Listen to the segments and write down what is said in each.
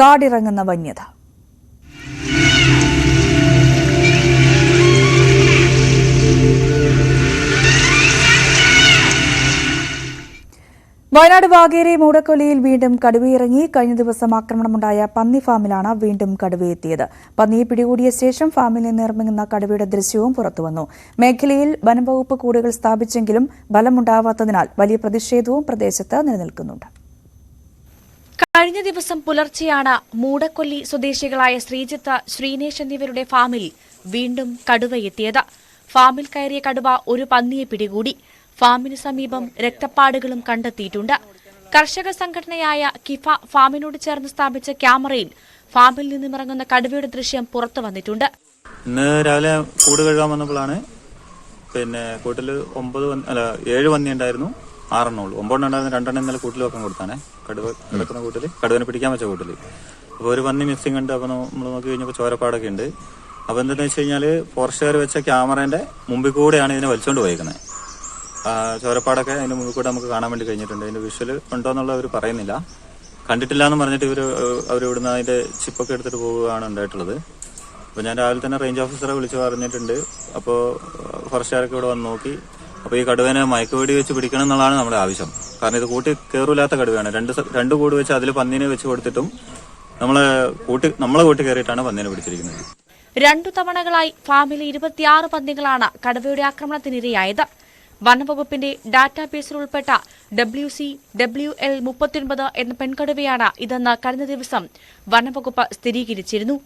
കാടിറങ്ങുന്ന വന്യത. വയനാട് വാഗേരി മൂടക്കൊല്ലിയിൽ വീണ്ടും കടുവയിറങ്ങി. കഴിഞ്ഞ ദിവസം ആക്രമണമുണ്ടായ പന്നി ഫാമിലാണ് വീണ്ടും കടുവയെത്തിയത്. പന്നിയെ പിടികൂടിയ ശേഷം ഫാമിൽ നിന്ന് ഇറങ്ങുന്ന കടുവയുടെ ദൃശ്യവും പുറത്തുവന്നു. മേഖലയിൽ വനംവകുപ്പ് കൂടുകൾ സ്ഥാപിച്ചെങ്കിലും ബലമുണ്ടാവാത്തതിനാൽ വലിയ പ്രതിഷേധവും പ്രദേശത്ത് നിലനിൽക്കുന്നുണ്ട്. കഴിഞ്ഞ ദിവസം പുലർച്ചെയാണ് മൂടക്കൊല്ലി സ്വദേശികളായ ശ്രീജിത്ത് ശ്രീനേഷ് എന്നിവരുടെ ഫാമിൽ വീണ്ടും കടുവയെത്തിയത്. ഫാമിൽ കയറിയ കടുവ ഒരു പന്നിയെ പിടികൂടി. ഫാമിന് സമീപം രക്തപ്പാടുകളും കണ്ടെത്തിയിട്ടുണ്ട്. കർഷക സംഘടനയായ കിഫ ഫാമിനോട് ചേർന്ന് സ്ഥാപിച്ച ക്യാമറയിൽ ഫാമിൽ നിന്നുമിറങ്ങുന്ന കടുവയുടെ ദൃശ്യം പുറത്തു വന്നിട്ടുണ്ട്. ഇന്ന് രാവിലെ കൂട് കഴുകാൻ വന്നപ്പോഴാണ് പിന്നെ കൂട്ടിൽ ഒമ്പത് അല്ല ഏഴ് പന്നി ഉണ്ടായിരുന്നു. ആറെണ്ണം ഉള്ളൂ. ഒമ്പതെണ്ണം രണ്ടെണ്ണം ഇന്നലെ കൂട്ടിൽ വെക്കാൻ കൊടുത്താണേ. കടുവ കിടക്കുന്ന കൂട്ടിൽ കടുവനെ പിടിക്കാൻ വെച്ച കൂട്ടിൽ അപ്പോൾ ഒരു പന്നി മിസ്സിംഗ് ഉണ്ട്. അപ്പോൾ നമ്മൾ നോക്കി കഴിഞ്ഞപ്പോൾ ചോരപ്പാടൊക്കെ ഉണ്ട്. അപ്പോൾ എന്താണെന്ന് വെച്ച് കഴിഞ്ഞാൽ ഫോറസ്റ്റുകാർ വെച്ച ക്യാമറേന്റെ മുമ്പിൽ കൂടെയാണ് ഇതിനെ വലിച്ചുകൊണ്ട് പോയേക്കുന്നത് ചോരപ്പാടൊക്കെ അതിന്റെ മുമ്പിൽ കൂടെ നമുക്ക് കാണാൻ വേണ്ടി കഴിഞ്ഞിട്ടുണ്ട്. അതിന്റെ വിഷ്വൽ ഉണ്ടോ എന്നുള്ള അവർ പറയുന്നില്ല. കണ്ടിട്ടില്ല എന്ന് പറഞ്ഞിട്ട് ഇവർ അവർ ഇവിടുന്ന് അതിന്റെ ചിപ്പൊക്കെ എടുത്തിട്ട് പോവുകയാണ് ഉണ്ടായിട്ടുള്ളത്. അപ്പോൾ ഞാൻ രാവിലെ തന്നെ റേഞ്ച് ഓഫീസറെ വിളിച്ച് പറഞ്ഞിട്ടുണ്ട്. അപ്പോൾ ഫോറസ്റ്റുകാരൊക്കെ ഇവിടെ വന്ന് നോക്കി. അപ്പോൾ ഈ കടുവേനെ മയക്കുവെടി വെച്ച് പിടിക്കണം എന്നുള്ളതാണ് നമ്മുടെ ആവശ്യം. കാരണം ഇത് കൂട്ടി കയറില്ലാത്ത കടുവയാണ്. രണ്ട് രണ്ട് കൂട് വെച്ച് അതിൽ പന്നീനെ വെച്ച് കൊടുത്തിട്ടും നമ്മളെ കൂട്ടി നമ്മളെ കൂട്ടി കയറിയിട്ടാണ് പന്നീനെ പിടിച്ചിരിക്കുന്നത്. രണ്ടു തവണകളായി ഫാമിലെ ഇരുപത്തിയാറ് പന്നികളാണ് കടുവയുടെ ആക്രമണത്തിനിരയായത്. വനംവകുപ്പിന്റെ ഡാറ്റാബേസിൽ ഉൾപ്പെട്ട ഡബ്ല്യു സി ഡബ്ല്യു എൽ മുപ്പത്തിയൊൻപത് എന്ന പെൺകടുവയാണ് ഇതെന്ന് കഴിഞ്ഞ ദിവസം വനംവകുപ്പ് സ്ഥിരീകരിച്ചിരുന്നു.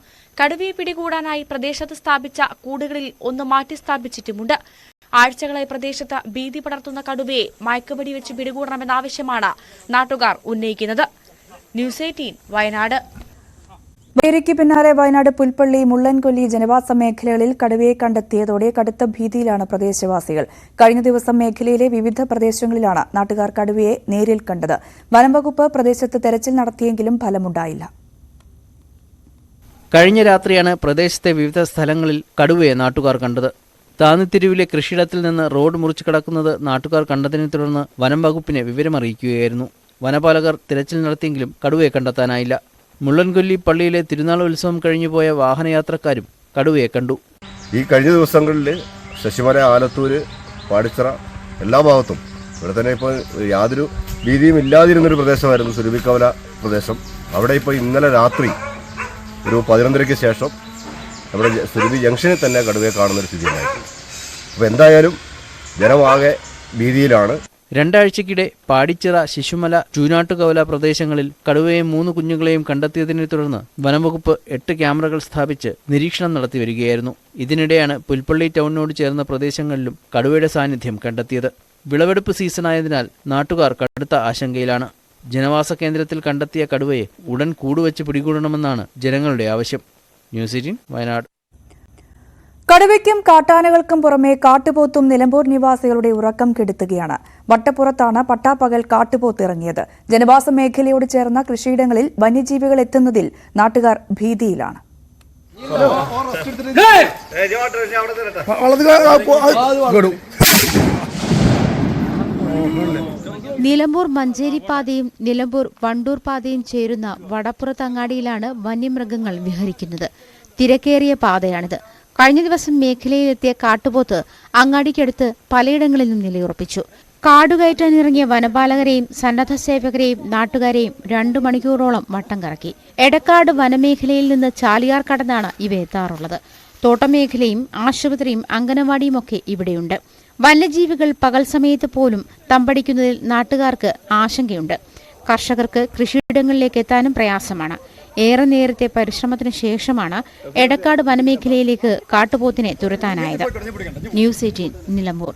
കടുവയെ പിടികൂടാനായി പ്രദേശത്ത് സ്ഥാപിച്ച കൂടുകളിൽ ഒന്ന് മാറ്റി സ്ഥാപിച്ചിട്ടുമുണ്ട് ആഴ്ചകളായി പ്രദേശത്ത് ഭീതി പടർത്തുന്ന കടുവയെ മയക്കുപടി വെച്ച് പിടികൂടണമെന്ന ആവശ്യമാണ് നാട്ടുകാർ ഉന്നയിക്കുന്നത്. News eighteen Wayanad. വേരയ്ക്ക് പിന്നാലെ വയനാട് പുൽപ്പള്ളി മുള്ളൻകൊല്ലി ജനവാസ മേഖലകളിൽ കടുവയെ കണ്ടെത്തിയതോടെ കടുത്ത ഭീതിയിലാണ് പ്രദേശവാസികൾ. കഴിഞ്ഞ ദിവസം മേഖലയിലെ വിവിധ പ്രദേശങ്ങളിലാണ് നാട്ടുകാർ കടുവയെ നേരിൽ കണ്ടത്. വനംവകുപ്പ് പ്രദേശത്ത് തെരച്ചിൽ നടത്തിയെങ്കിലും ഫലമുണ്ടായില്ല. കഴിഞ്ഞ രാത്രിയാണ് പ്രദേശത്തെ വിവിധ സ്ഥലങ്ങളിൽ കടുവയെ നാട്ടുകാർ കണ്ടത്. താന്നിത്തെരുവിലെ കൃഷിയിടത്തിൽ നിന്ന് റോഡ് മുറിച്ചു കടക്കുന്നത് നാട്ടുകാർ കണ്ടതിനെ തുടർന്ന് വനം വകുപ്പിനെ വിവരമറിയിക്കുകയായിരുന്നു. വനപാലകർ തിരച്ചിൽ നടത്തിയെങ്കിലും കടുവയെ കണ്ടെത്താനായില്ല. മുള്ളൻകൊല്ലി പള്ളിയിലെ തിരുനാൾ ഉത്സവം കഴിഞ്ഞുപോയ വാഹനയാത്രക്കാരും കടുവയെ കണ്ടു. ഈ കഴിഞ്ഞ ദിവസങ്ങളിൽ ശശിമല ആലത്തൂർ പാടിച്ചിറ എല്ലാ ഭാഗത്തും ഇവിടെ തന്നെ ഇപ്പോൾ യാതൊരു ഭീതിയും ഇല്ലാതിരുന്നൊരു പ്രദേശമായിരുന്നു സുരുവിക്കവല പ്രദേശം. അവിടെ ഇപ്പോൾ ഇന്നലെ രാത്രി ഒരു പതിനൊന്നരയ്ക്ക് ശേഷം നമ്മുടെ സുരുവി ജംഗ്ഷനിൽ തന്നെ കടുവയെ കാണുന്നൊരു സ്ഥിതി ഉണ്ടായിട്ടുണ്ട് അപ്പോൾ എന്തായാലും ജനമാകെ ഭീതിയിലാണ്. രണ്ടാഴ്ചക്കിടെ പാടിച്ചിറ ശിശുമല ചൂനാട്ടുകവല പ്രദേശങ്ങളിൽ കടുവയും മൂന്ന് കുഞ്ഞുങ്ങളെയും കണ്ടെത്തിയതിനെ തുടർന്ന് വനംവകുപ്പ് എട്ട് ക്യാമറകൾ സ്ഥാപിച്ച് നിരീക്ഷണം നടത്തി വരികയായിരുന്നു. ഇതിനിടെയാണ് പുൽപ്പള്ളി ടൗണിനോട് ചേർന്ന പ്രദേശങ്ങളിലും കടുവയുടെ സാന്നിധ്യം കണ്ടെത്തിയത്. വിളവെടുപ്പ് സീസണായതിനാൽ നാട്ടുകാർ കടുത്ത ആശങ്കയിലാണ്. ജനവാസ കേന്ദ്രത്തിൽ കണ്ടെത്തിയ കടുവയെ ഉടൻ കൂടുവച്ച് പിടികൂടണമെന്നാണ് ജനങ്ങളുടെ ആവശ്യം. News eighteen Wayanad. കടുവയ്ക്കും കാട്ടാനകൾക്കും പുറമെ കാട്ടുപോത്തും നിലമ്പൂർ നിവാസികളുടെ ഉറക്കം കെടുത്തുകയാണ്. വട്ടപ്പുറത്താണ് പട്ടാപ്പകൽ കാട്ടുപോത്ത് ഇറങ്ങിയത്. ജനവാസ മേഖലയോട് ചേർന്ന കൃഷിയിടങ്ങളിൽ വന്യജീവികൾ എത്തുന്നതിൽ നാട്ടുകാർ ഭീതിയിലാണ്. നിലമ്പൂർ മഞ്ചേരി പാതയും നിലമ്പൂർ വണ്ടൂർ പാതയും ചേരുന്ന വടപ്പുറത്തങ്ങാടിയിലാണ് വന്യമൃഗങ്ങൾ വിഹരിക്കുന്നത്. തിരക്കേറിയ പാതയാണിത്. കഴിഞ്ഞ ദിവസം മേഖലയിലെത്തിയ കാട്ടുപോത്ത് അങ്ങാടിക്കടുത്ത് പലയിടങ്ങളിലും നിലയുറപ്പിച്ചു. കാടുകയറ്റാനിറങ്ങിയ വനപാലകരെയും സന്നദ്ധ സേവകരെയും നാട്ടുകാരെയും രണ്ടു മണിക്കൂറോളം വട്ടം കറക്കി. എടക്കാട് വനമേഖലയിൽ നിന്ന് ചാലിയാർ കടന്നാണ് ഇവ എത്താറുള്ളത്. തോട്ടമേഖലയും ആശുപത്രിയും അംഗനവാടിയും ഒക്കെ ഇവിടെയുണ്ട്. വന്യജീവികൾ പകൽ സമയത്ത് പോലും തമ്പടിക്കുന്നതിൽ നാട്ടുകാർക്ക് ആശങ്കയുണ്ട്. കർഷകർക്ക് കൃഷിയിടങ്ങളിലേക്ക് എത്താനും പ്രയാസമാണ്. ഏറെ നേരത്തെ പരിശ്രമത്തിന് ശേഷമാണ് എടക്കാട് വനമേഖലയിലേക്ക് കാട്ടുപോത്തിനെ തുരത്താനായത്. News eighteen Nilambur.